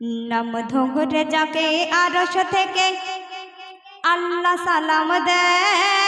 নাম ধরে যাকে আরশ থেকে আল্লাহ সালাম দেয়।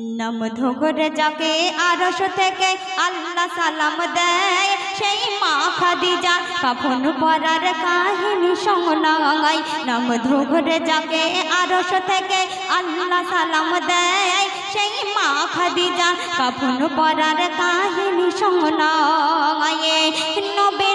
নাম ধরে যাকে আরশ থেকে আল্লাহ সালাম দেয়, সেই মা খাদিজা কাফন পরার কাহিনী শোনাই নাম ধরে যাকে আরশ থেকে আল্লাহ সালাম দেয়, সেই মা খাদিজা কাফন পরার কাহিনী শোনায়। নবের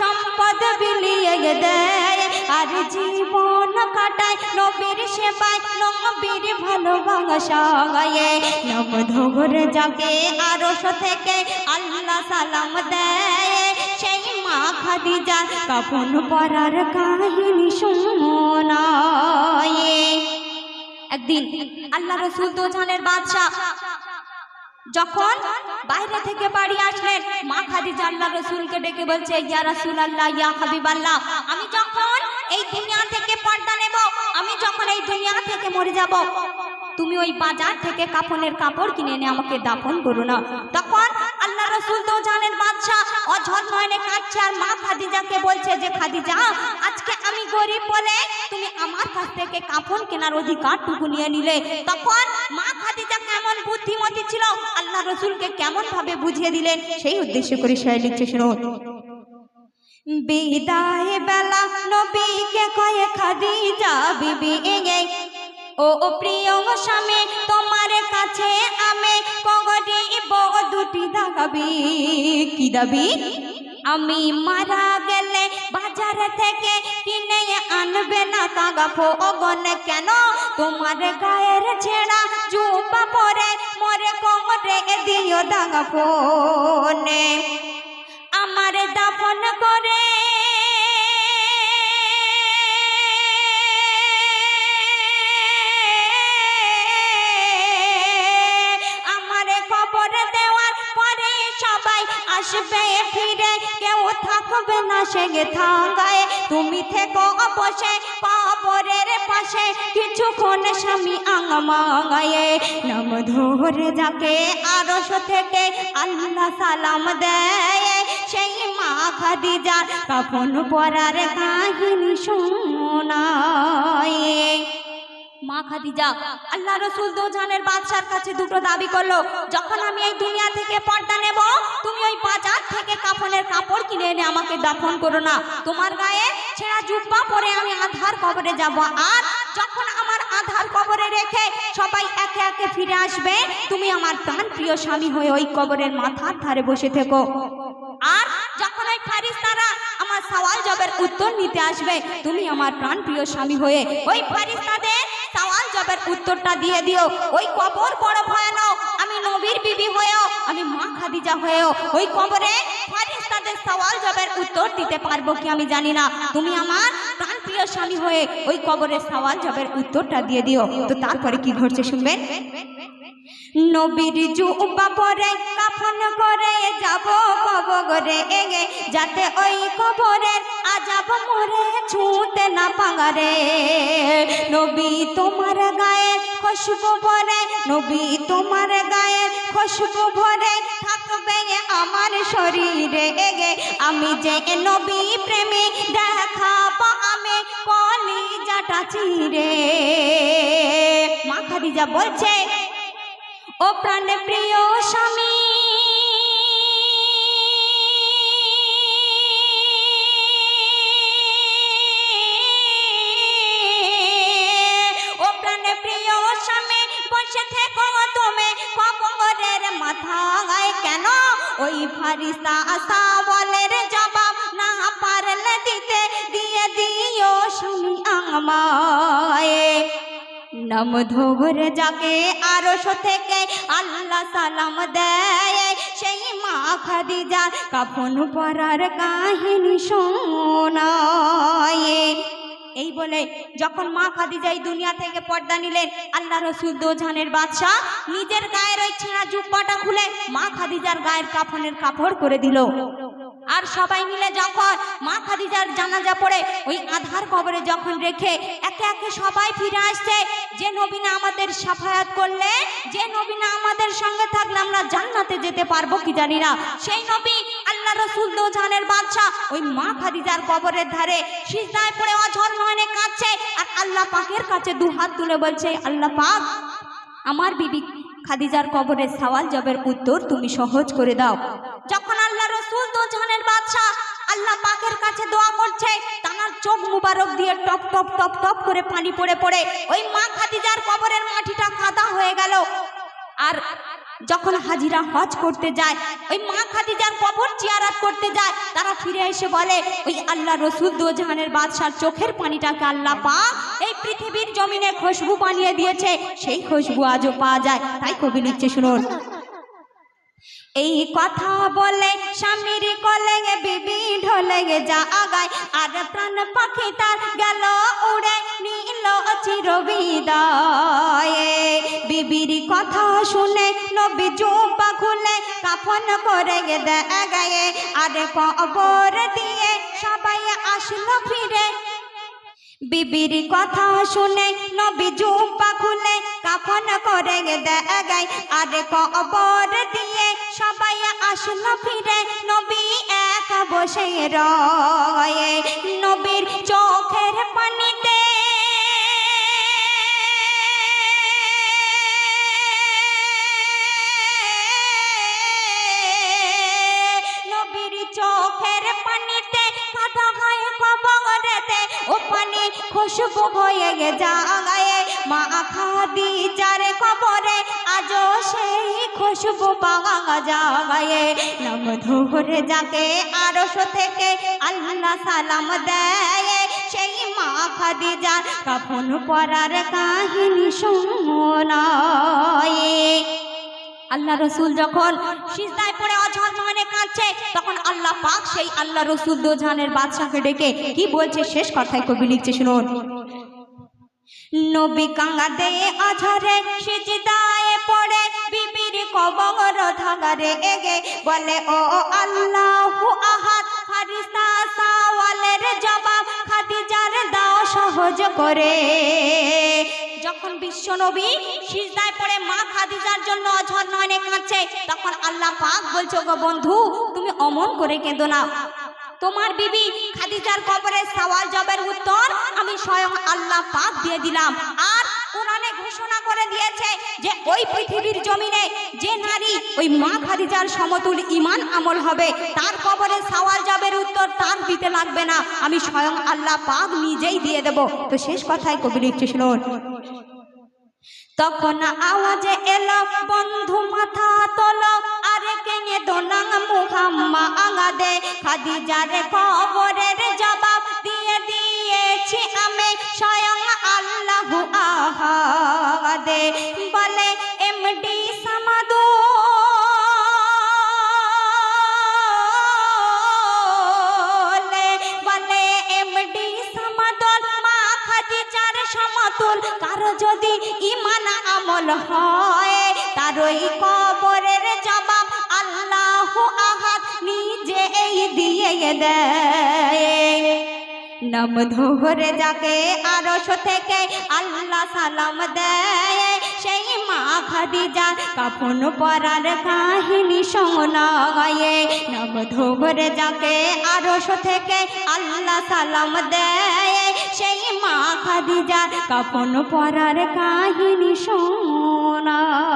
সম্পদ বিলিয়ে দেয়। আর জীবন কাটায় নবীর সেবায়, নবীর ভালোবাসায় নব ধরে যাকে আরশ থেকে আল্লাহ সালাম দেয়। সেই মা খাদিজা কাপন পরার কাহিনী শোনায় একদিন আল্লাহ রসুল দোজানের বাদশাহ যখন বাইরে থেকে বাড়ি আসলেন, মা খাদিজা আল্লাহ রসুলকে ডেকে বলছে, ইয়া রাসূল আল্লাহ ইয়া হাবিব আল্লাহ আমি যখন এই দুনিয়া থেকে পর্দা নেব, আমি যখন এই দুনিয়া থেকে মরে যাব, তুমি ওই বাজার থেকে কাফনের কাপড় কিনে এনে আমাকে দাফন করো না। তখন আল্লাহ রসুল তো জানেন, বাদশাহ অঝর নয়নে কাঁদছে আর মা খাদিজাকে বলছে যে, খাদিজা, আজকে আমি গরিব বলে তুমি আমার কাছ থেকে কাফন কেনার অধিকারটুকু নিয়ে নিলে। তখন মা খাদিজা কেমন বুদ্ধিমতী ছিল, আল্লাহ রসুলকে কেমন ভাবে বুঝিয়ে দিলেন, সেই উদ্দেশ্য করে সে লিখছে, শুনুন। বিদায় বেলা নবীকে কয়ে, খাদিজা বিবি এগে ও প্রিয় স্বামী, তোমার কাছে আমি কগরি দুটি দাগাবি কি দাবি? আমি মারা গেলে বাজার থেকে আনবে না কাগাফো অগন কেন? তোমার গায়ের ছেড়া জুপা পরে মরে কমরে দিও দাগা ফোনে আমার দাফন করে আসবে ফিরে, কেউ থাকবে না সে থাকায় তুমি থেকো বসে কবরের পাশে, কিছুক্ষণ স্বামী আঙমাঙায়ে নাম ধরে যাকে আরশ থেকে আল্লাহ সালাম দেয়। সেই মা খাদিজা কাফন পরার কাহিনী শোনায়। মা খাদিজা, আল্লাহ রসুল দোজানের বাদশার কাছে দুটো দাবি করল। যখন আমি এই দুনিয়া থেকে পর্দা নেব, তুমি ওই বাজার থেকে কাফনের কাপড় কিনে এনে আমাকে দাফন করো না। তোমার গায়ে ছেঁড়া জুব্বা পরে আমি আধার কবরে যাব। আর যখন আমার আধার কবরে রেখে সবাই একে একে ফিরে আসবে, তুমি আমার প্রাণ প্রিয় স্বামী হয়ে ওই কবরের মাথার ধারে বসে থেকো। আর যখন ওই ফারিস্তারা আমার সওয়াল জবের উত্তর নিতে আসবে, তুমি আমার প্রাণ প্রিয় স্বামী হয়ে ওই ফারিস্তাদের সওয়াল জবের উত্তরটা দিয়ে দিও। ওই কবর বড় ভয়ানক। আমি নবীর বিবি হয়েও, আমি মা খাদিজা হয়েও, ওই কবরে ফারিস্তাদের সওয়াল জবের উত্তর দিতে পারব কি আমি জানি না। তুমি আমার প্রাণ প্রিয় স্বামী হয়ে ওই কবরের সওয়াল জবের উত্তরটা দিয়ে দিও। তো তারপরে কি ঘটছে শুনবেন? নবীর জুব্বা পরে কাফন করে যাব কবরে এগে যাতে ওই কবরের আজাব মরে, ছুঁতে না পাগারে নবী তোমার গায়ে খুশবু ভরে, নবী তোমার গায়ে খুশবু ভরে থাকবে আমার শরীরে। এগে আমি যে নবী প্রেমী দেখাবো আমি কলিজাটা চিরে মা খাদিজা বলছে ও প্রাণ প্রিয় স্বামী। ও প্রাণ প্রিয় স্বামী, বসে থেকো তুমি কবরের মাথায়। কেন? ওই ফারিস্তা আসা বলের জবাব না পারলে দিতে দিয়ে দিও স্বামী আমায়। নাম ধরে যাকে আরশ থেকে আল্লাহ সালাম দেয়। সেই মা খাদিজা কাফন পরার কাহিনী শোনায়। এই বলে যখন মা খাদিজা এই দুনিয়া থেকে পর্দা নিলেন, আল্লাহ রসুল দোজানের বাদশাহ নিজের গায়ের ওই ছেঁড়া জুব্বাটা খুলে মা খাদিজার গায়ের কাফনের কাপড় করে দিল। আর সবাই মিলে যখন মা খাদিজার জানাজা পড়ে, ওই আধার কবরে যখন রেখে একে একে সবাই ফিরে আসছে, যে নবীনা আমাদের সাফায়াত করলে, যে নবীনা আমাদের সঙ্গে থাকলে আমরা জান্নাতে যেতে পারব কি জানি না। সেই নবী আল্লাহ রসুল দোজানের বাদশাহ, ওই মা খাদিজার কবরের ধারে সিজদায় পড়ে অঝর নয়নে কাঁদছে, আর আল্লাহ পাকের কাছে দু হাত তুলে বলছে, আল্লাহ পাক, আমার বিবি খাদিজার কবরের সওয়াল জবের উত্তর তুমি সহজ করে দাও। যখন আল্লাহ রসুল দোজানের বাদশাহ আল্লাহ পাকের কাছে দোয়া করছে তার চোখ মুবারক দিয়ে টপ টপ টপ টপ করে পানি পড়ে পড়ে ওই মা খাদিজার কবরের মাটিটা কাদা হয়ে গেল। আর যখন হাজিরা হজ করতে যায়, ওই মা খাদিজার কবর জিয়ারাত করতে যায়, তারা ফিরে এসে বলে, ওই আল্লাহ রসুল দোজাহানের বাদশার চোখের পানিটাকে আল্লাহ পা এই পৃথিবীর জমিনে খুশবু বানিয়ে দিয়েছে, সেই খুশবু আজও পাওয়া যায়। তাই কবি লিখছে, শুনুন। এই কথা বলে স্বামীর কলে বিবি ঢলে যা আগায় আর প্রাণ পাখি তার গেল উড়ে নীল চির বিদায়ে বিবির কথা শুনে নবী জুব্বা খুলে কাফন করে গায়ে আর কবর দিয়ে সবাই আসলো ফিরে। বিবির কথা শুনে নবী জুব্বা খুলে কাফন করে দেয় আর কবর দিয়ে সবাই আসলো ফিরে। নবী একা বসে রয়ে। নবীর চোখের পাওয়া জাগায় নাম ধরে যাকে থেকে আল্লাহ সালাম দেয়। সেই মা কাহিনী আল্লাহ রসুল যখন সিজদায় পড়ে অঝর কাঁদছে, তখন আল্লাহ পাক সেই আল্লাহ রসুল দোজানের বাদশাকে ডেকে কি বলছে? শেষ কথায় কবি লিখছে, শুনুন। নবী কাঙ্গা দে অঝরে সিজদায় কবর ধাগারে এগে বলে, ও আল্লাহ আহাদ। ফারিস্তা সাওয়ালের জবাব খাদিজার দাও সহজ করে। যখন বিশ্ব নবী সিজদায় পড়ে মা খাদিজার জন্য অঝর নয়নে কাঁদছে, তখন আল্লাহ পাক বলছো গো বন্ধু, তুমি অমন করে কেঁদো না। তোমার বিবি খাদিজার কবরের সওয়াল জবের উত্তর আমি স্বয়ং আল্লাহ পাক দিয়ে দিলাম। আর ঘোষণা করে দিয়েছে যে ওই পৃথিবীর জমিনে যে নারী ওই মা খাদিজার সমতুল ইমান আমল হবে, তার কবরের সওয়াল জবের উত্তর তার দিতে লাগবে না। আমি স্বয়ং আল্লাহ পাক নিজেই দিয়ে দেব। তো শেষ কথায় কবি লিখছে, শুনুন। তখন আওয়াজে এলো, বন্ধু মাথা তোলো, আরে কেঙে দোনাং মুহাম্মা আগাদে খাদিজার কবরের জবাব আহাদে বলে এমডি সামাদু বলে এমডি সামাদল মা খাদিজার সমতুল কারও যদি ইমান আমল হয় তার ওই কবরের জবাব আল্লাহ আহাদ নিজে এই দিয়ে দেয় নাম ধরে যাকে আরশ থেকে আল্লাহ সালাম দেয়। সেই মা খাদিজা কাফন পরার কাহিনী শোনায় নাম ধরে যাকে আরশ থেকে আল্লাহ সালাম দেয়। সেই মা খাদিজা কাফন পরার কাহিনী শোনায়